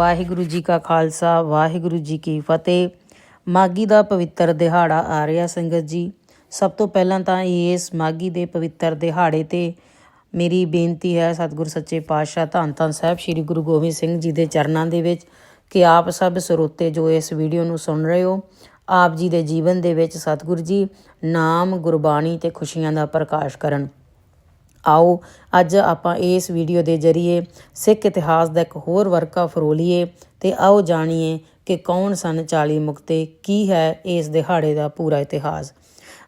ਵਾਹਿਗੁਰੂ ਜੀ ਕਾ ਖਾਲਸਾ, ਵਾਹਿਗੁਰੂ ਜੀ ਕੀ ਫਤਿਹ। ਮਾਗੀ ਦਾ ਪਵਿੱਤਰ ਦਿਹਾੜਾ ਆ ਰਿਹਾ ਸੰਗਤ ਜੀ। ਸਭ ਤੋਂ ਪਹਿਲਾਂ ਤਾਂ ਇਸ ਮਾਗੀ ਦੇ ਪਵਿੱਤਰ ਦਿਹਾੜੇ ਤੇ ਮੇਰੀ ਬੇਨਤੀ ਹੈ, ਸਤਿਗੁਰ ਸੱਚੇ ਪਾਤਸ਼ਾਹ ਧੰਨ ਧੰਨ ਸਾਹਿਬ ਸ੍ਰੀ ਗੁਰੂ ਗੋਬਿੰਦ ਸਿੰਘ ਜੀ ਦੇ ਚਰਨਾਂ ਦੇ ਵਿੱਚ ਕਿ ਆਪ ਸਭ ਸਰੋਤੇ ਜੋ ਇਸ ਵੀਡੀਓ ਨੂੰ ਸੁਣ ਰਹੇ ਹੋ, ਆਪ ਜੀ ਦੇ ਜੀਵਨ ਦੇ ਵਿੱਚ ਸਤਿਗੁਰ ਜੀ ਨਾਮ, ਗੁਰਬਾਣੀ ਤੇ ਖੁਸ਼ੀਆਂ ਦਾ ਪ੍ਰਕਾਸ਼ ਕਰਨ। ਆਓ, ਅੱਜ ਆਪਾਂ ਇਸ ਵੀਡੀਓ ਦੇ ਜ਼ਰੀਏ ਸਿੱਖ ਇਤਿਹਾਸ ਦਾ ਇੱਕ ਹੋਰ ਵਰਕਾ ਫਰੋਲੀਏ ਤੇ ਆਓ ਜਾਣੀਏ ਕਿ ਕੌਣ ਸਨ 40 ਮੁਕਤੇ, ਕੀ ਹੈ ਇਸ ਦਿਹਾੜੇ ਦਾ ਪੂਰਾ ਇਤਿਹਾਸ।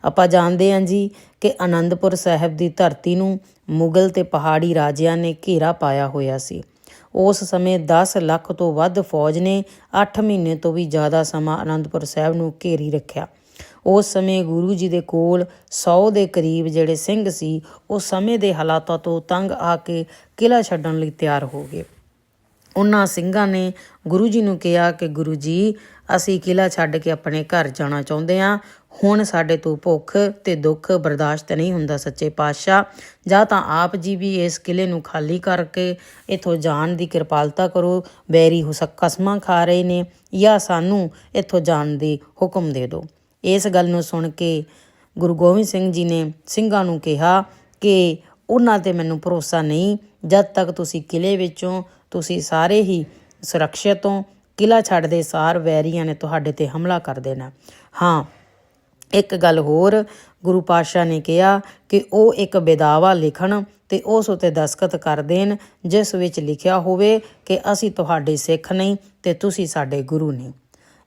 ਆਪਾਂ ਜਾਣਦੇ ਹਾਂ ਜੀ ਕਿ ਆਨੰਦਪੁਰ ਸਾਹਿਬ ਦੀ ਧਰਤੀ ਨੂੰ ਮੁਗਲ ਤੇ ਪਹਾੜੀ ਰਾਜਿਆਂ ਨੇ ਘੇਰਾ ਪਾਇਆ ਹੋਇਆ ਸੀ। ਉਸ ਸਮੇਂ 10 ਲੱਖ ਤੋਂ ਵੱਧ ਫੌਜ ਨੇ 8 ਮਹੀਨੇ ਤੋਂ ਵੀ ਜ਼ਿਆਦਾ ਸਮਾਂ ਆਨੰਦਪੁਰ ਸਾਹਿਬ ਨੂੰ ਘੇਰੀ ਰੱਖਿਆ। ਉਸ ਸਮੇਂ ਗੁਰੂ ਜੀ ਦੇ ਕੋਲ 100 ਦੇ ਕਰੀਬ ਜਿਹੜੇ ਸਿੰਘ ਸੀ, ਉਹ ਸਮੇਂ ਦੇ ਹਾਲਾਤਾਂ ਤੋਂ ਤੰਗ ਆ ਕੇ ਕਿਲਾ ਛੱਡਣ ਲਈ ਤਿਆਰ ਹੋ ਗਏ। ਉਹਨਾਂ ਸਿੰਘਾਂ ਨੇ ਗੁਰੂ ਜੀ ਨੂੰ ਕਿਹਾ ਕਿ ਗੁਰੂ ਜੀ, ਅਸੀਂ ਕਿਲਾ ਛੱਡ ਕੇ ਆਪਣੇ ਘਰ ਜਾਣਾ ਚਾਹੁੰਦੇ ਹਾਂ। ਹੁਣ ਸਾਡੇ ਤੋਂ ਭੁੱਖ ਤੇ ਦੁੱਖ ਬਰਦਾਸ਼ਤ ਨਹੀਂ ਹੁੰਦਾ, ਸੱਚੇ ਪਾਤਸ਼ਾਹ। ਜਾਂ ਤਾਂ ਆਪ ਜੀ ਵੀ ਇਸ ਕਿਲੇ ਨੂੰ ਖਾਲੀ ਕਰਕੇ ਇਥੋਂ ਜਾਣ ਦੀ ਕਿਰਪਾਲਤਾ ਕਰੋ, ਬੈਰੀ ਹੁਸਕ ਕਸਮਾਂ ਖਾ ਰਹੇ ਨੇ, ਜਾਂ ਸਾਨੂੰ ਇਥੋਂ ਜਾਣ ਦੀ ਹੁਕਮ ਦੇ ਦਿਓ। ਇਸ ਗੱਲ ਨੂੰ ਸੁਣ ਕੇ ਗੁਰੂ ਗੋਬਿੰਦ ਸਿੰਘ ਜੀ ਨੇ ਸਿੰਘਾਂ ਨੂੰ ਕਿਹਾ ਕਿ ਉਹਨਾਂ ਤੇ ਮੈਨੂੰ ਭਰੋਸਾ ਨਹੀਂ, ਜਦ ਤੱਕ ਤੁਸੀਂ ਕਿਲੇ ਵਿੱਚੋਂ, ਤੁਸੀਂ ਸਾਰੇ ਹੀ ਸੁਰੱਖਿਅਤ ਹੋ ਕਿਲਾ ਛੱਡਦੇ ਸਾਰ ਵੈਰੀਆਂ ਨੇ ਤੁਹਾਡੇ ਤੇ ਹਮਲਾ ਕਰ ਦੇਣਾ। ਹਾਂ, ਇੱਕ ਗੱਲ ਹੋਰ ਗੁਰੂ ਪਾਤਸ਼ਾਹ ਨੇ ਕਿਹਾ ਕਿ ਉਹ ਇੱਕ ਬੇਦਾਵਾ ਲਿਖਣ ਤੇ ਉਸ ਉਤੇ ਦਸਖਤ ਕਰ ਦੇਣ, ਜਿਸ ਵਿੱਚ ਲਿਖਿਆ ਹੋਵੇ ਕਿ ਅਸੀਂ ਤੁਹਾਡੇ ਸਿੱਖ ਨਹੀਂ ਤੇ ਤੁਸੀਂ ਸਾਡੇ ਗੁਰੂ ਨਹੀਂ।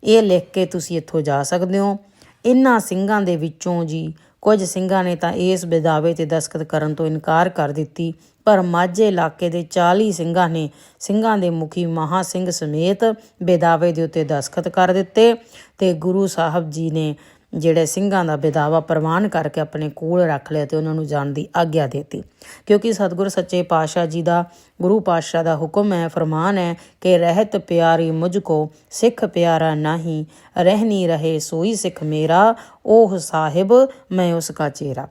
ਇਹ ਲਿਖ ਕੇ ਤੁਸੀਂ ਇੱਥੋਂ ਜਾ ਸਕਦੇ ਹੋ। ਇਨ੍ਹਾਂ ਸਿੰਘਾਂ ਦੇ ਵਿੱਚੋਂ ਜੀ। ਕੁਝ ਸਿੰਘਾਂ ਨੇ ਤਾਂ ਇਸ ਬੇਦਾਵੇ ਤੇ ਦਸਖਤ ਕਰਨ ਤੋਂ ਇਨਕਾਰ ਕਰ ਦਿੱਤੀ, ਪਰ ਮਾਝੇ ਇਲਾਕੇ ਦੇ 40 ਸਿੰਘਾਂ ਨੇ ਸਿੰਘਾਂ ਦੇ ਮੁਖੀ ਮਹਾ ਸਿੰਘ ਸਮੇਤ ਬੇਦਾਵੇ ਦੇ ਉੱਤੇ ਦਸਖਤ ਕਰ ਦਿੱਤੇ ਤੇ ਗੁਰੂ ਸਾਹਿਬ ਜੀ ਨੇ ਜਿਹੜੇ ਸਿੰਘਾਂ ਦਾ ਬੇਦਾਵਾ ਪ੍ਰਵਾਨ ਕਰਕੇ ਆਪਣੇ ਕੋਲ ਰੱਖ ਲਿਆ ਤੇ ਉਹਨਾਂ ਨੂੰ ਜਾਣ ਦੀ ਆਗਿਆ ਦਿੱਤੀ। ਕਿਉਂਕਿ ਸਤਿਗੁਰ ਸੱਚੇ ਪਾਤਸ਼ਾਹ ਜੀ ਦਾ, ਗੁਰੂ ਪਾਤਸ਼ਾਹ ਦਾ ਹੁਕਮ ਹੈ, ਫਰਮਾਨ ਹੈ ਕਿ ਰਹਿਤ ਪਿਆਰੀ ਮੁਝ ਕੋ ਸਿੱਖ ਪਿਆਰਾ ਨਹੀਂ ਰਹਿਨੀ ਰਹੇ ਸੋਈ ਸਿੱਖ ਮੇਰਾ ਉਹ ਸਾਹਿਬ ਮੈਂ ਉਸ ਕਾ ਚੇਰਾ।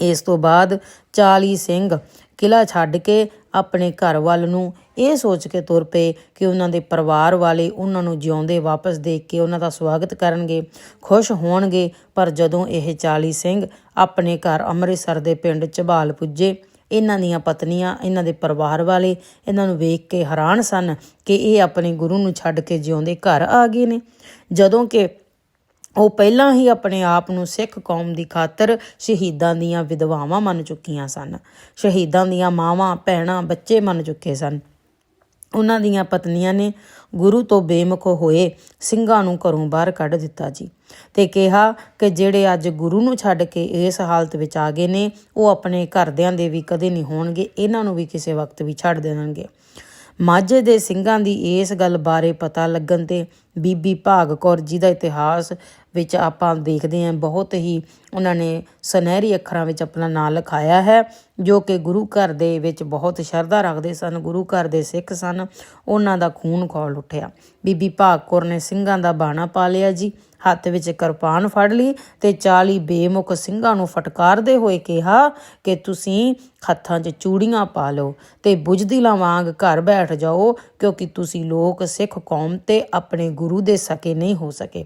ਇਸ ਤੋਂ ਬਾਅਦ 40 ਸਿੰਘ ਕਿਲਾ ਛੱਡ ਕੇ ਆਪਣੇ ਘਰ ਵੱਲ ਨੂੰ ਇਹ ਸੋਚ ਕੇ ਤੁਰ ਪਏ ਕਿ ਉਹਨਾਂ ਦੇ ਪਰਿਵਾਰ ਵਾਲੇ ਉਹਨਾਂ ਨੂੰ ਜਿਉਂਦੇ ਵਾਪਸ ਦੇਖ ਕੇ ਉਹਨਾਂ ਦਾ ਸਵਾਗਤ ਕਰਨਗੇ, ਖੁਸ਼ ਹੋਣਗੇ। ਪਰ ਜਦੋਂ ਇਹ 40 ਸਿੰਘ ਆਪਣੇ ਘਰ ਅੰਮ੍ਰਿਤਸਰ ਦੇ ਪਿੰਡ ਝਬਾਲ ਪੁੱਜੇ, ਇਹਨਾਂ ਦੀਆਂ ਪਤਨੀਆਂ, ਇਹਨਾਂ ਦੇ ਪਰਿਵਾਰ ਵਾਲੇ ਇਹਨਾਂ ਨੂੰ ਵੇਖ ਕੇ ਹੈਰਾਨ ਸਨ ਕਿ ਇਹ ਆਪਣੇ ਗੁਰੂ ਨੂੰ ਛੱਡ ਕੇ ਜਿਉਂਦੇ ਘਰ ਆ ਗਏ ਨੇ। ਜਦੋਂ ਕਿ ਉਹ ਪਹਿਲਾਂ ਹੀ ਆਪਣੇ ਆਪ ਨੂੰ ਸਿੱਖ ਕੌਮ ਦੀ ਖਾਤਰ ਸ਼ਹੀਦਾਂ ਦੀਆਂ ਵਿਧਵਾਵਾਂ ਮੰਨ ਚੁੱਕੀਆਂ ਸਨ। ਸ਼ਹੀਦਾਂ ਦੀਆਂ ਮਾਵਾਂ, ਭੈਣਾਂ, ਬੱਚੇ ਮੰਨ ਚੁੱਕੇ ਸਨ। ਉਹਨਾਂ ਦੀਆਂ ਪਤਨੀਆਂ ਨੇ ਗੁਰੂ ਤੋਂ ਬੇਮੁਖ ਹੋਏ ਸਿੰਘਾਂ ਨੂੰ ਘਰੋਂ ਬਾਹਰ ਕੱਢ ਦਿੱਤਾ ਜੀ ਤੇ ਕਿਹਾ ਕਿ ਜਿਹੜੇ ਅੱਜ ਗੁਰੂ ਨੂੰ ਛੱਡ ਕੇ ਇਸ ਹਾਲਤ ਵਿੱਚ ਆ ਗਏ ਨੇ, ਉਹ ਆਪਣੇ ਘਰਦਿਆਂ ਦੇ ਵੀ ਕਦੇ ਨਹੀਂ ਹੋਣਗੇ, ਇਹਨਾਂ ਨੂੰ ਵੀ ਕਿਸੇ ਵਕਤ ਵੀ ਛੱਡ ਦੇਣਗੇ। ਮਾਝੇ ਦੇ ਸਿੰਘਾਂ ਦੀ ਇਸ ਗੱਲ ਬਾਰੇ ਪਤਾ ਲੱਗਣ ਤੇ ਬੀਬੀ ਭਾਗ ਕੌਰ ਜੀ ਦਾ ਇਤਿਹਾਸ ਵਿੱਚ ਆਪਾਂ ਦੇਖਦੇ ਹਾਂ, ਬਹੁਤ ਹੀ ਉਹਨਾਂ ਨੇ ਸੁਨਹਿਰੀ ਅੱਖਰਾਂ ਵਿੱਚ ਆਪਣਾ ਨਾਮ ਲਿਖਾਇਆ ਹੈ, ਜੋ ਕਿ ਗੁਰੂ ਘਰ ਦੇ ਵਿੱਚ ਬਹੁਤ ਸ਼ਰਧਾ ਰੱਖਦੇ ਸਨ, ਗੁਰੂ ਘਰ ਦੇ ਸਿੱਖ ਸਨ, ਉਹਨਾਂ ਦਾ ਖੂਨ ਖੌਲ ਉੱਠਿਆ। ਬੀਬੀ ਭਾਗ ਕੌਰ ਨੇ ਸਿੰਘਾਂ ਦਾ ਬਾਣਾ ਪਾ ਲਿਆ ਜੀ, ਹੱਥ ਵਿੱਚ ਕਿਰਪਾਨ ਫੜ ਲਈ ਤੇ 40 ਬੇਮੁਖ ਸਿੰਘਾਂ ਨੂੰ ਫਟਕਾਰਦੇ ਹੋਏ ਕਿਹਾ ਕਿ ਤੁਸੀਂ ਹੱਥਾਂ 'ਚ ਚੂੜੀਆਂ ਪਾ ਲਓ ਤੇ ਬੁਝਦਿਲਾਂ ਵਾਂਗ ਘਰ ਬੈਠ ਜਾਓ, ਕਿਉਂਕਿ ਤੁਸੀਂ ਲੋਕ ਸਿੱਖ ਕੌਮ ਤੇ ਆਪਣੇ ਗੁਰੂ ਦੇ ਸਕੇ ਨਹੀਂ ਹੋ ਸਕੇ।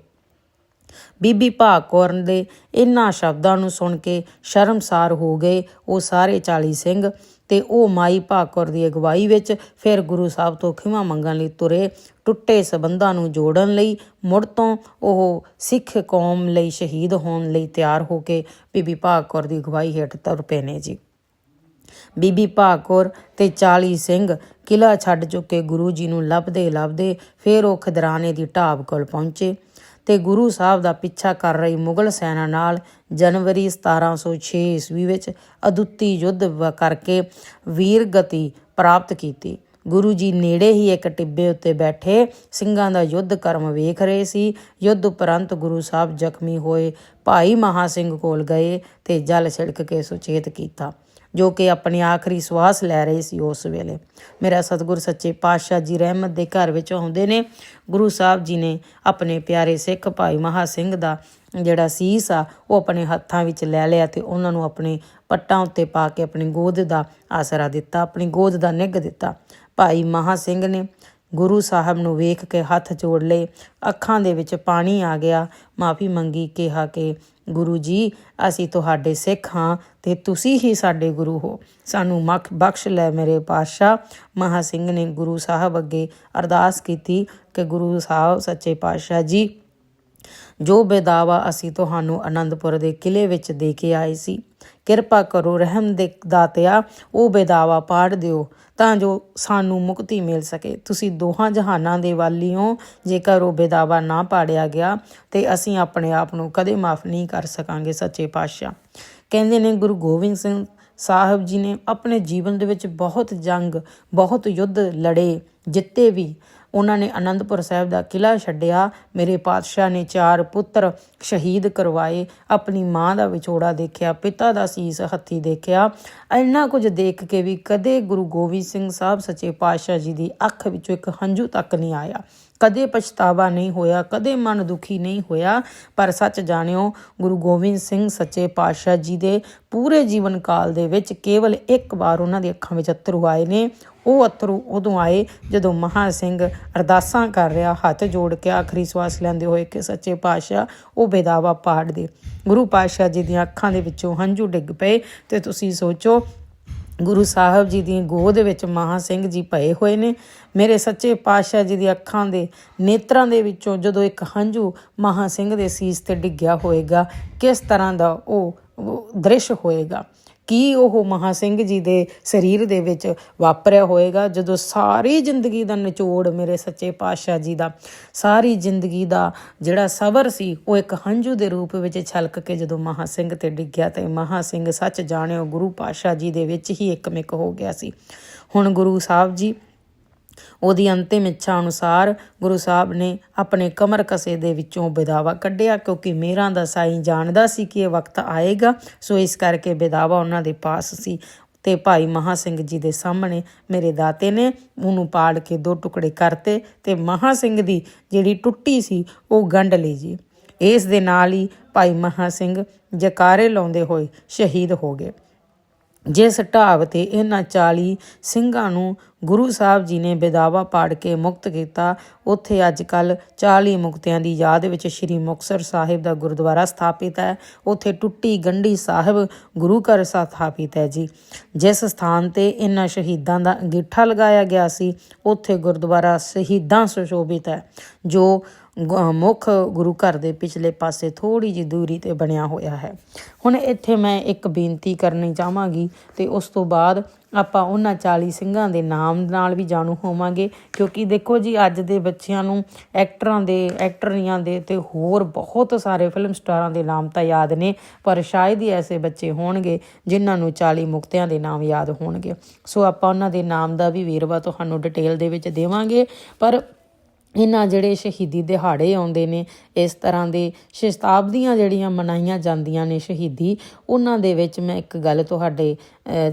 ਬੀਬੀ ਭਾਗ ਕੌਰ ਦੇ ਇਨ੍ਹਾਂ ਸ਼ਬਦਾਂ ਨੂੰ ਸੁਣ ਕੇ ਸ਼ਰਮਸਾਰ ਹੋ ਗਏ ਉਹ ਸਾਰੇ 40 ਸਿੰਘ ਤੇ ਉਹ ਮਾਈ ਭਾਗ ਕੌਰ ਦੀ ਅਗਵਾਈ ਵਿੱਚ ਫਿਰ ਗੁਰੂ ਸਾਹਿਬ ਤੋਂ ਖਿਮਾ ਮੰਗਣ ਲਈ ਤੁਰੇ, ਟੁੱਟੇ ਸਬੰਧਾਂ ਨੂੰ ਜੋੜਨ ਲਈ, ਮੁੜ ਤੋਂ ਉਹ ਸਿੱਖ ਕੌਮ ਲਈ ਸ਼ਹੀਦ ਹੋਣ ਲਈ ਤਿਆਰ ਹੋ ਕੇ ਬੀਬੀ ਭਾਗ ਕੌਰ ਦੀ ਅਗਵਾਈ ਹੇਠ ਤੁਰ ਪਏ ਨੇ ਜੀ। ਬੀਬੀ ਭਾਗੌਰ ਤੇ 40 ਸਿੰਘ ਕਿਲਾ ਛੱਡ ਚੁੱਕੇ ਗੁਰੂ ਜੀ ਨੂੰ ਲੱਭਦੇ ਲੱਭਦੇ ਫਿਰ ਉਹ ਖਦਰਾਨੇ ਦੀ ਢਾਬ ਕੋਲ ਪਹੁੰਚੇ। ਤੇ ਗੁਰੂ ਸਾਹਿਬ ਦਾ ਪਿੱਛਾ ਕਰ ਰਹੀ ਮੁਗਲ ਸੈਨਾ ਨਾਲ ਜਨਵਰੀ 1706 ਈਸਵੀ ਵਿੱਚ ਅਦੁੱਤੀ ਯੁੱਧ ਕਰਕੇ ਵੀਰਗਤੀ ਪ੍ਰਾਪਤ ਕੀਤੀ। ਗੁਰੂ ਜੀ ਨੇੜੇ ਹੀ ਇੱਕ ਟਿੱਬੇ ਉੱਤੇ ਬੈਠੇ ਸਿੰਘਾਂ ਦਾ ਯੁੱਧ ਕਰਮ ਵੇਖ ਰਹੇ ਸੀ। ਯੁੱਧ ਉਪਰੰਤ ਗੁਰੂ ਸਾਹਿਬ ਜ਼ਖਮੀ ਹੋਏ। ਭਾਈ ਮਹਾ ਸਿੰਘ ਕੋਲ ਗਏ ਤੇ ਜਲ ਛਿੜਕ ਕੇ ਸੁਚੇਤ ਕੀਤਾ। ਜੋ ਕਿ ਆਪਣੀ ਆਖਰੀ ਸਵਾਸ ਲੈ ਰਹੇ ਸੀ ਉਸ ਵੇਲੇ। ਮੇਰਾ ਸਤਿਗੁਰ ਸੱਚੇ ਪਾਤਸ਼ਾਹ ਜੀ ਰਹਿਮਤ ਦੇ ਘਰ ਵਿੱਚ ਆਉਂਦੇ ਨੇ। ਗੁਰੂ ਸਾਹਿਬ ਜੀ ਨੇ ਆਪਣੇ ਪਿਆਰੇ ਸਿੱਖ ਭਾਈ ਮਹਾ ਸਿੰਘ ਦਾ ਜਿਹੜਾ ਸੀਸ ਆ, ਉਹ ਆਪਣੇ ਹੱਥਾਂ ਵਿੱਚ ਲੈ ਲਿਆ ਤੇ ਉਹਨਾਂ ਨੂੰ ਆਪਣੇ ਪੱਟਾਂ ਉੱਤੇ ਪਾ ਕੇ ਆਪਣੀ ਗੋਦ ਦਾ ਆਸਰਾ ਦਿੱਤਾ, ਆਪਣੀ ਗੋਦ ਦਾ ਨਿੱਘ ਦਿੱਤਾ। ਭਾਈ ਮਹਾ ਸਿੰਘ ਨੇ ਗੁਰੂ ਸਾਹਿਬ ਨੂੰ ਵੇਖ ਕੇ ਹੱਥ ਜੋੜ ਲਏ, ਅੱਖਾਂ ਦੇ ਵਿੱਚ ਪਾਣੀ ਆ ਗਿਆ। ਮਾਫੀ ਮੰਗੀ, ਕਿਹਾ ਕਿ, ਗੁਰੂ ਜੀ, ਅਸੀਂ ਤੁਹਾਡੇ ਸਿੱਖ ਹਾਂ ਤੇ ਤੁਸੀਂ ਹੀ ਸਾਡੇ ਗੁਰੂ ਹੋ। ਸਾਨੂੰ ਮੱਖ ਬਖਸ਼ ਲੈ ਮੇਰੇ ਪਾਤਸ਼ਾਹ। ਮਹਾ ਸਿੰਘ ਨੇ ਗੁਰੂ ਸਾਹਿਬ ਅੱਗੇ ਅਰਦਾਸ ਕੀਤੀ ਕਿ ਗੁਰੂ ਸਾਹਿਬ, ਸੱਚੇ ਪਾਤਸ਼ਾਹ ਜੀ ਜੋ ਬੇਦਾਵਾ ਅਸੀਂ ਤੁਹਾਨੂੰ ਆਨੰਦਪੁਰ ਦੇ ਕਿਲੇ ਵਿੱਚ ਦੇ ਕੇ ਆਏ ਸੀ, ਕਿਰਪਾ ਕਰੋ ਰਹਿਮ ਦੇ ਦਾਤਿਆ ਉਹ ਬੇਦਾਵਾ ਪਾੜ ਦਿਓ, ਤਾਂ ਜੋ ਸਾਨੂੰ ਮੁਕਤੀ ਮਿਲ ਸਕੇ। ਤੁਸੀਂ ਦੋਹਾਂ ਜਹਾਨਾਂ ਦੇ ਵਾਲੀ ਹੋ, ਜੇਕਰ ਉਹ ਬੇਦਾਵਾ ਨਾ ਪਾੜਿਆ ਗਿਆ, ਤੇ ਅਸੀਂ ਆਪਣੇ ਆਪ ਨੂੰ ਕਦੇ ਮਾਫ ਨਹੀਂ ਕਰ ਸਕਾਂਗੇ, ਸੱਚੇ ਪਾਤਸ਼ਾਹ। ਕਹਿੰਦੇ ਨੇ, ਗੁਰੂ ਗੋਬਿੰਦ ਸਿੰਘ ਸਾਹਿਬ ਜੀ ਨੇ ਆਪਣੇ ਜੀਵਨ ਦੇ ਵਿੱਚ ਬਹੁਤ ਜੰਗ, ਬਹੁਤ ਯੁੱਧ ਲੜੇ, ਜਿੱਤੇ ਵੀ। ਉਹਨਾਂ ਨੇ ਅਨੰਦਪੁਰ ਸਾਹਿਬ ਦਾ ਕਿਲਾ ਛੱਡਿਆ। ਮੇਰੇ ਪਾਤਸ਼ਾਹ ਨੇ ਚਾਰ ਪੁੱਤਰ ਸ਼ਹੀਦ ਕਰਵਾਏ। ਆਪਣੀ ਮਾਂ ਦਾ ਵਿਛੋੜਾ ਦੇਖਿਆ, ਪਿਤਾ ਦਾ ਸੀਸ ਹੱਥੀ ਦੇਖਿਆ। ਇੰਨਾ ਕੁਝ ਦੇਖ ਕੇ ਵੀ ਕਦੇ ਗੁਰੂ ਗੋਬਿੰਦ ਸਿੰਘ ਸਾਹਿਬ ਸੱਚੇ ਪਾਤਸ਼ਾਹ ਜੀ ਦੀ ਅੱਖ ਵਿੱਚੋਂ ਇੱਕ ਹੰਝੂ ਤੱਕ ਨਹੀਂ ਆਇਆ। ਕਦੇ ਪਛਤਾਵਾ ਨਹੀਂ ਹੋਇਆ, ਕਦੇ ਮਨ ਦੁਖੀ ਨਹੀਂ ਹੋਇਆ। ਪਰ ਸੱਚ ਜਾਣਿਓ, ਗੁਰੂ ਗੋਬਿੰਦ ਸਿੰਘ ਸੱਚੇ ਪਾਤਸ਼ਾਹ ਜੀ ਦੇ ਪੂਰੇ ਜੀਵਨ ਕਾਲ ਦੇ ਵਿੱਚ ਕੇਵਲ ਇੱਕ ਵਾਰ ਉਹਨਾਂ ਦੀ ਅੱਖਾਂ ਵਿੱਚ ਅਥਰੂ ਆਏ ਨੇ। ਉਹ ਅਥਰੂ ਉਦੋਂ ਆਏ ਜਦੋਂ ਮਹਾ ਸਿੰਘ ਅਰਦਾਸਾਂ ਕਰ ਰਿਹਾ, ਹੱਥ ਜੋੜ ਕੇ ਆਖਰੀ ਸਵਾਸ ਲੈਂਦੇ ਹੋਏ ਕਿ ਸੱਚੇ ਪਾਤਸ਼ਾਹ, ਉਹ ਬੇਦਾਵਾ ਪਾੜ ਦੇ। ਗੁਰੂ ਪਾਤਸ਼ਾਹ ਜੀ ਦੀਆਂ ਅੱਖਾਂ ਦੇ ਵਿੱਚੋਂ ਹੰਝੂ ਡਿੱਗ ਪਏ ਤੇ ਤੁਸੀਂ ਸੋਚੋ, ਗੁਰੂ ਸਾਹਿਬ ਜੀ ਦੀ ਗੋਦ ਵਿੱਚ ਮਹਾ ਸਿੰਘ ਜੀ ਪਏ ਹੋਏ ਨੇ। ਮੇਰੇ ਸੱਚੇ ਪਾਤਸ਼ਾਹ ਜੀ ਦੀ ਅੱਖਾਂ ਦੇ ਨੇਤਰਾਂ ਦੇ ਵਿੱਚੋਂ ਜਦੋਂ ਇੱਕ ਹੰਝੂ ਮਹਾ ਸਿੰਘ ਦੇ ਸੀਸ ਤੇ ਡਿੱਗਿਆ ਹੋਏਗਾ, ਕਿਸ ਤਰ੍ਹਾਂ ਦਾ ਉਹ ਦ੍ਰਿਸ਼ ਹੋਏਗਾ। ਕੀ ਉਹ ਮਹਾ ਸਿੰਘ ਜੀ ਦੇ ਸਰੀਰ ਦੇ ਵਿੱਚ ਵਾਪਰਿਆ ਹੋਏਗਾ? ਜਦੋਂ ਸਾਰੀ ਜ਼ਿੰਦਗੀ ਦਾ ਨਿਚੋੜ ਮੇਰੇ ਸੱਚੇ ਪਾਤਸ਼ਾਹ ਜੀ ਦਾ, ਸਾਰੀ ਜ਼ਿੰਦਗੀ ਦਾ ਜਿਹੜਾ ਸਬਰ ਸੀ, ਉਹ ਇੱਕ ਹੰਝੂ ਦੇ ਰੂਪ ਵਿੱਚ ਛਲਕ ਕੇ ਜਦੋਂ ਮਹਾ ਸਿੰਘ ਤੇ ਡਿੱਗਿਆ ਤੇ ਮਹਾ ਸਿੰਘ ਸੱਚ ਜਾਣਿਓ ਗੁਰੂ ਪਾਤਸ਼ਾਹ ਜੀ ਦੇ ਵਿੱਚ ਹੀ ਇੱਕਮਿਕ ਹੋ ਗਿਆ ਸੀ। ਹੁਣ ਗੁਰੂ ਸਾਹਿਬ ਜੀ ਉਹਦੀ ਅੰਤਿਮ ਇੱਛਾ ਅਨੁਸਾਰ ਗੁਰੂ ਸਾਹਿਬ ਨੇ ਆਪਣੇ ਕਮਰ ਕਸੇ ਦੇ ਵਿੱਚੋਂ ਬਿਦਾਵਾ ਕੱਢਿਆ, ਕਿਉਂਕਿ ਮੇਰਾਂ ਦਾ ਸਾਈਂ ਜਾਣਦਾ ਸੀ ਕਿ ਇਹ ਵਕਤ ਆਏਗਾ। ਸੋ ਇਸ ਕਰਕੇ ਬਿਦਾਵਾ ਉਹਨਾਂ ਦੇ ਪਾਸ ਸੀ ਤੇ ਭਾਈ ਮਹਾ ਸਿੰਘ ਜੀ ਦੇ ਸਾਹਮਣੇ ਮੇਰੇ ਦਾਤੇ ਨੇ ਉਹਨੂੰ ਪਾੜ ਕੇ ਦੋ ਟੁਕੜੇ ਕਰਤੇ ਤੇ ਮਹਾ ਸਿੰਘ ਦੀ ਜਿਹੜੀ ਟੁੱਟੀ ਸੀ ਉਹ ਗੰਢ ਲਈ ਜੀ। ਇਸ ਦੇ ਨਾਲ ਹੀ ਭਾਈ ਮਹਾ ਸਿੰਘ ਜਕਾਰੇ ਲਾਉਂਦੇ ਹੋਏ ਸ਼ਹੀਦ ਹੋ ਗਏ। ਜਿਸ ਢਾਬ ਤੇ ਇਹਨਾਂ 40 ਸਿੰਘਾਂ ਨੂੰ ਗੁਰੂ ਸਾਹਿਬ ਜੀ ਨੇ ਬੇਦਾਵਾ ਪਾੜ ਕੇ ਮੁਕਤ ਕੀਤਾ, ਉੱਥੇ ਅੱਜ ਕੱਲ 40 ਮੁਕਤਿਆਂ ਦੀ ਯਾਦ ਵਿੱਚ ਸ੍ਰੀ ਮੁਕਤਸਰ ਸਾਹਿਬ ਦਾ ਗੁਰਦੁਆਰਾ ਸਥਾਪਿਤ ਹੈ। ਉੱਥੇ ਟੁੱਟੀ ਗੰਢੀ ਸਾਹਿਬ ਗੁਰੂ ਘਰ ਸਥਾਪਿਤ ਹੈ ਜੀ। ਜਿਸ ਸਥਾਨ ਤੇ ਇਹਨਾਂ ਸ਼ਹੀਦਾਂ ਦਾ ਅੰਗੀਠਾ ਲਗਾਇਆ ਗਿਆ ਸੀ, ਉੱਥੇ ਗੁਰਦੁਆਰਾ ਸ਼ਹੀਦਾਂ ਸੁਸ਼ੋਭਿਤ ਹੈ, ਜੋ ਮੁੱਖ ਗੁਰੂ ਘਰ ਦੇ ਪਿਛਲੇ ਪਾਸੇ ਥੋੜੀ ਜਿਹੀ ਦੂਰੀ ਤੇ ਬਣਿਆ ਹੋਇਆ ਹੈ। ਹੁਣ ਇੱਥੇ ਮੈਂ ਇੱਕ ਬੇਨਤੀ ਕਰਨੀ ਚਾਹਾਂਗੀ ਤੇ ਉਸ ਤੋਂ ਬਾਅਦ ਆਪਾਂ ਉਹਨਾਂ 40 ਸਿੰਘਾਂ ਦੇ ਨਾਮ ਨਾਲ ਵੀ ਜਾਣੂ ਹੋਵਾਂਗੇ, ਕਿਉਂਕਿ ਦੇਖੋ ਜੀ, ਅੱਜ ਦੇ ਬੱਚਿਆਂ ਨੂੰ ਐਕਟਰਾਂ ਦੇ, ਐਕਟਰੀਆਂ ਦੇ ਤੇ ਹੋਰ ਬਹੁਤ ਸਾਰੇ ਫਿਲਮ ਸਟਾਰਾਂ ਦੇ ਨਾਮ ਤਾਂ ਯਾਦ ਨੇ, ਪਰ ਸ਼ਾਇਦ ਹੀ ਐਸੇ ਬੱਚੇ ਹੋਣਗੇ ਜਿਨ੍ਹਾਂ ਨੂੰ 40 ਮੁਕਤਿਆਂ ਦੇ ਨਾਮ ਯਾਦ ਹੋਣਗੇ। ਸੋ ਆਪਾਂ ਉਹਨਾਂ ਦੇ ਨਾਮ ਦਾ ਵੀ ਵੇਰਵਾ ਤੁਹਾਨੂੰ ਡਿਟੇਲ ਦੇ ਵਿੱਚ ਦੇਵਾਂਗੇ, ਪਰ ਇਹਨਾਂ ਜਿਹੜੇ ਸ਼ਹੀਦੀ ਦਿਹਾੜੇ ਆਉਂਦੇ ਨੇ, ਇਸ ਤਰ੍ਹਾਂ ਦੇ ਸ਼ਤਾਬਦੀਆਂ ਜਿਹੜੀਆਂ ਮਨਾਈਆਂ ਜਾਂਦੀਆਂ ਨੇ ਸ਼ਹੀਦੀ, ਉਹਨਾਂ ਦੇ ਵਿੱਚ ਮੈਂ ਇੱਕ ਗੱਲ ਤੁਹਾਡੇ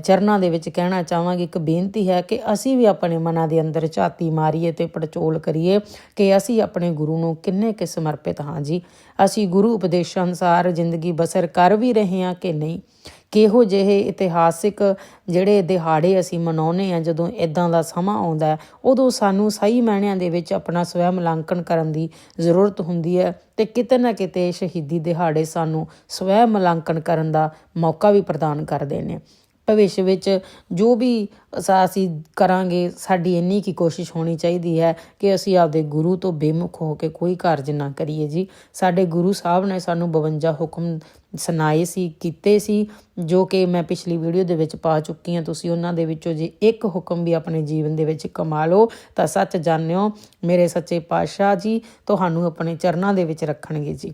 ਚਰਨਾਂ ਦੇ ਵਿੱਚ ਕਹਿਣਾ ਚਾਹਾਂਗੀ, ਇੱਕ ਬੇਨਤੀ ਹੈ ਕਿ ਅਸੀਂ ਵੀ ਆਪਣੇ ਮਨਾਂ ਦੇ ਅੰਦਰ ਝਾਤੀ ਮਾਰੀਏ ਤੇ ਪੜਚੋਲ ਕਰੀਏ ਕਿ ਅਸੀਂ ਆਪਣੇ ਗੁਰੂ ਨੂੰ ਕਿੰਨੇ ਕਿ ਸਮਰਪਿਤ ਹਾਂ ਜੀ। ਅਸੀਂ ਗੁਰੂ ਉਪਦੇਸ਼ਾਂ ਅਨੁਸਾਰ ਜ਼ਿੰਦਗੀ ਬਸਰ ਕਰ ਵੀ ਰਹੇ ਹਾਂ ਕਿ ਨਹੀਂ? ਕਿਹੋ ਜਿਹੇ ਇਤਿਹਾਸਿਕ ਜਿਹੜੇ ਦਿਹਾੜੇ ਅਸੀਂ ਮਨਾਉਨੇ ਆ ਜਦੋਂ ਇਦਾਂ ਦਾ ਸਮਾਂ ਆਉਂਦਾ ਉਦੋਂ ਸਾਨੂੰ ਸਹੀ ਮਾਇਨਿਆਂ ਦੇ ਵਿੱਚ ਆਪਣਾ ਸਵੈ ਮੁਲਾਂਕਣ ਕਰਨ ਦੀ ਜ਼ਰੂਰਤ ਹੁੰਦੀ ਹੈ ਤੇ ਕਿਤੇ ਨਾ ਕਿਤੇ ਸ਼ਹੀਦੀ ਦਿਹਾੜੇ ਸਾਨੂੰ ਸਵੈ ਮੁਲਾਂਕਣ ਕਰਨ ਦਾ ਮੌਕਾ ਵੀ ਪ੍ਰਦਾਨ ਕਰਦੇ ਨੇ। ਭਵਿੱਖ ਵਿੱਚ ਜੋ ਵੀ ਅਸੀਂ ਕਰਾਂਗੇ, ਸਾਡੀ ਇੰਨੀ ਕੀ ਕੋਸ਼ਿਸ਼ ਹੋਣੀ ਚਾਹੀਦੀ ਹੈ ਕਿ ਅਸੀਂ ਆਪਦੇ ਗੁਰੂ ਤੋਂ ਬੇਮੁਖ ਹੋ ਕੇ ਕੋਈ ਕਾਰਜ ਨਾ ਕਰੀਏ ਜੀ। ਸਾਡੇ ਗੁਰੂ ਸਾਹਿਬ ਨੇ ਸਾਨੂੰ 52 ਹੁਕਮ ਸੁਣਾਏ ਸੀ, ਕੀਤੇ ਸੀ, ਜੋ ਕਿ ਮੈਂ ਪਿਛਲੀ ਵੀਡੀਓ ਦੇ ਵਿੱਚ ਪਾ ਚੁੱਕੀ ਹਾਂ। ਤੁਸੀਂ ਉਹਨਾਂ ਦੇ ਵਿੱਚੋਂ ਜੇ ਇੱਕ ਹੁਕਮ ਵੀ ਆਪਣੇ ਜੀਵਨ ਦੇ ਵਿੱਚ ਕਮਾ ਲਓ, ਤਾਂ ਸੱਚ ਜਾਣਿਓ, ਮੇਰੇ ਸੱਚੇ ਪਾਤਸ਼ਾਹ ਜੀ ਤੁਹਾਨੂੰ ਆਪਣੇ ਚਰਨਾਂ ਦੇ ਵਿੱਚ ਰੱਖਣਗੇ ਜੀ।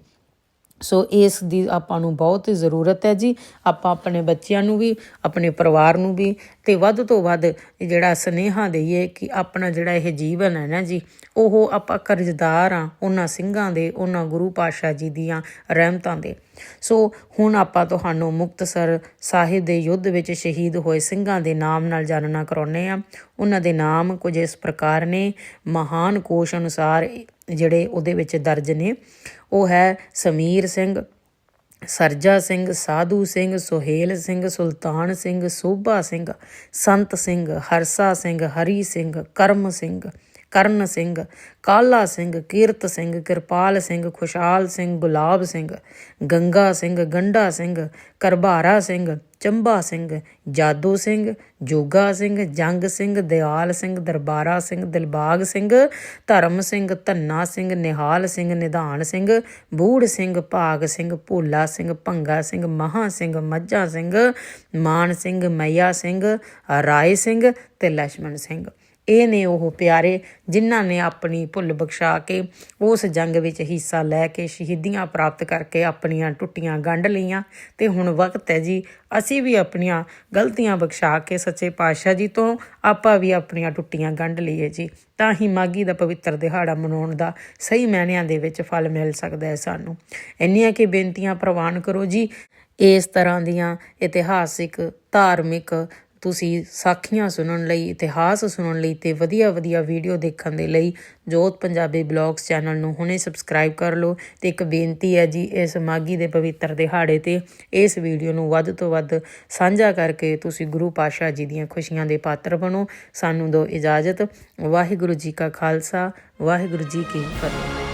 ਸੋ ਇਸ ਦੀ ਆਪਾਂ ਨੂੰ ਬਹੁਤ ਜ਼ਰੂਰਤ ਹੈ ਜੀ। ਆਪਾਂ ਆਪਣੇ ਬੱਚਿਆਂ ਨੂੰ ਵੀ, ਆਪਣੇ ਪਰਿਵਾਰ ਨੂੰ ਵੀ ਤੇ ਵੱਧ ਤੋਂ ਵੱਧ ਜਿਹੜਾ ਸਨੇਹਾ ਦਈਏ ਕਿ ਆਪਣਾ ਜਿਹੜਾ ਇਹ ਜੀਵਨ ਹੈ ਨਾ ਜੀ, ਉਹ ਆਪਾਂ ਕਰਜ਼ਦਾਰ ਆ ਉਹਨਾਂ ਸਿੰਘਾਂ ਦੇ, ਉਹਨਾਂ ਗੁਰੂ ਪਾਤਸ਼ਾਹ ਜੀ ਦੀਆਂ ਰਹਿਮਤਾਂ ਦੇ। ਸੋ ਹੁਣ ਆਪਾਂ ਤੁਹਾਨੂੰ ਮੁਕਤਸਰ ਸਾਹਿਬ ਦੇ ਯੁੱਧ ਵਿੱਚ ਸ਼ਹੀਦ ਹੋਏ ਸਿੰਘਾਂ ਦੇ ਨਾਮ ਨਾਲ ਜਾਣਨਾ ਕਰਾਉਨੇ ਆ ਉਹਨਾਂ ਦੇ ਨਾਮ ਕੁਝ ਇਸ ਪ੍ਰਕਾਰ ਨੇ। ਮਹਾਨ ਕੋਸ਼ ਅਨੁਸਾਰ ਜਿਹੜੇ ਉਹਦੇ ਵਿੱਚ ਦਰਜ ਨੇ। ਉਹ ਹੈ ਸਮੀਰ ਸਿੰਘ, ਸਰਜਾ ਸਿੰਘ, ਸਾਧੂ ਸਿੰਘ, ਸੁਹੇਲ ਸਿੰਘ, ਸੁਲਤਾਨ ਸਿੰਘ ਸੋਭਾ ਸਿੰਘ, ਸੰਤ ਸਿੰਘ, ਹਰਸਾ ਸਿੰਘ, ਹਰੀ ਸਿੰਘ, ਕਰਮ ਸਿੰਘ ਕਰਨ ਸਿੰਘ, ਕਾਲਾ ਸਿੰਘ, ਕੀਰਤ ਸਿੰਘ, ਕਿਰਪਾਲ ਸਿੰਘ ਖੁਸ਼ਾਲ ਸਿੰਘ, ਗੁਲਾਬ ਸਿੰਘ, ਗੰਗਾ ਸਿੰਘ, ਗੰਡਾ ਸਿੰਘ ਕਰਬਾਰਾ ਸਿੰਘ, ਚੰਬਾ ਸਿੰਘ, ਜਾਦੂ ਸਿੰਘ, ਜੋਗਾ ਸਿੰਘ, ਜੰਗ ਸਿੰਘ, ਦਿਆਲ ਸਿੰਘ, ਦਰਬਾਰਾ ਸਿੰਘ, ਦਿਲਬਾਗ ਸਿੰਘ, ਧਰਮ ਸਿੰਘ, ਧੰਨਾ ਸਿੰਘ, ਨਿਹਾਲ ਸਿੰਘ, ਨਿਧਾਨ ਸਿੰਘ, ਬੂੜ ਸਿੰਘ, ਭਾਗ ਸਿੰਘ, ਭੋਲਾ ਸਿੰਘ, ਭੰਗਾ ਸਿੰਘ, ਮਹਾ ਸਿੰਘ, ਮੱਝਾ ਸਿੰਘ, ਮਾਨ ਸਿੰਘ, ਮਈਆ ਸਿੰਘ, ਰਾਏ ਸਿੰਘ ਤੇ ਲਛਮਣ ਸਿੰਘ। ਇਹ ਨੇ ਉਹ ਪਿਆਰੇ ਜਿਨ੍ਹਾਂ ਨੇ ਆਪਣੀ ਭੁੱਲ ਬਖਸ਼ਾ ਕੇ ਉਸ ਜੰਗ ਵਿੱਚ ਹਿੱਸਾ ਲੈ ਕੇ ਸ਼ਹੀਦੀਆਂ ਪ੍ਰਾਪਤ ਕਰਕੇ ਆਪਣੀਆਂ ਟੁੱਟੀਆਂ ਗੰਢ ਲਈਆਂ। ਤੇ ਹੁਣ ਵਕਤ ਹੈ ਜੀ, ਅਸੀਂ ਵੀ ਆਪਣੀਆਂ ਗਲਤੀਆਂ ਬਖਸ਼ਾ ਕੇ ਸੱਚੇ ਪਾਤਸ਼ਾਹ ਜੀ ਤੋਂ ਆਪਾਂ ਵੀ ਆਪਣੀਆਂ ਟੁੱਟੀਆਂ ਗੰਢ ਲਈਏ ਜੀ। ਤਾਂ ਹੀ ਮਾਗੀ ਦਾ ਪਵਿੱਤਰ ਦਿਹਾੜਾ ਮਨਾਉਣ ਦਾ ਸਹੀ ਮਾਇਨਿਆਂ ਦੇ ਵਿੱਚ ਫਲ ਮਿਲ ਸਕਦਾ ਹੈ ਸਾਨੂੰ। ਇੰਨੀਆਂ ਕਿ ਬੇਨਤੀਆਂ ਪ੍ਰਵਾਨ ਕਰੋ ਜੀ, ਇਸ ਤਰ੍ਹਾਂ ਦੀਆਂ ਇਤਿਹਾਸਿਕ, ਧਾਰਮਿਕ ਤੁਸੀਂ ਸਾਖੀਆਂ ਸੁਣਨ ਲਈ, ਇਤਿਹਾਸ ਸੁਣਨ ਲਈ ਤੇ ਵਧੀਆ ਵਧੀਆ ਵੀਡੀਓ ਦੇਖਣ ਦੇ ਲਈ ਜੋਤ ਪੰਜਾਬੀ ਬਲੌਗਸ ਚੈਨਲ ਨੂੰ ਹੁਣੇ ਸਬਸਕ੍ਰਾਈਬ ਕਰ ਲਓ ਤੇ ਇੱਕ ਬੇਨਤੀ ਹੈ ਜੀ, ਇਸ ਮਾਗੀ ਦੇ ਪਵਿੱਤਰ ਦਿਹਾੜੇ ਤੇ ਇਸ ਵੀਡੀਓ ਨੂੰ ਵੱਧ ਤੋਂ ਵੱਧ ਸਾਂਝਾ ਕਰਕੇ ਤੁਸੀਂ ਗੁਰੂ ਪਾਤਸ਼ਾਹ ਜੀ ਦੀਆਂ ਖੁਸ਼ੀਆਂ ਦੇ ਪਾਤਰ ਬਣੋ। ਸਾਨੂੰ ਦਿਓ ਇਜਾਜ਼ਤ। ਵਾਹਿਗੁਰੂ ਜੀ ਕਾ ਖਾਲਸਾ, ਵਾਹਿਗੁਰੂ ਜੀ ਕੀ ਫਤਿਹ।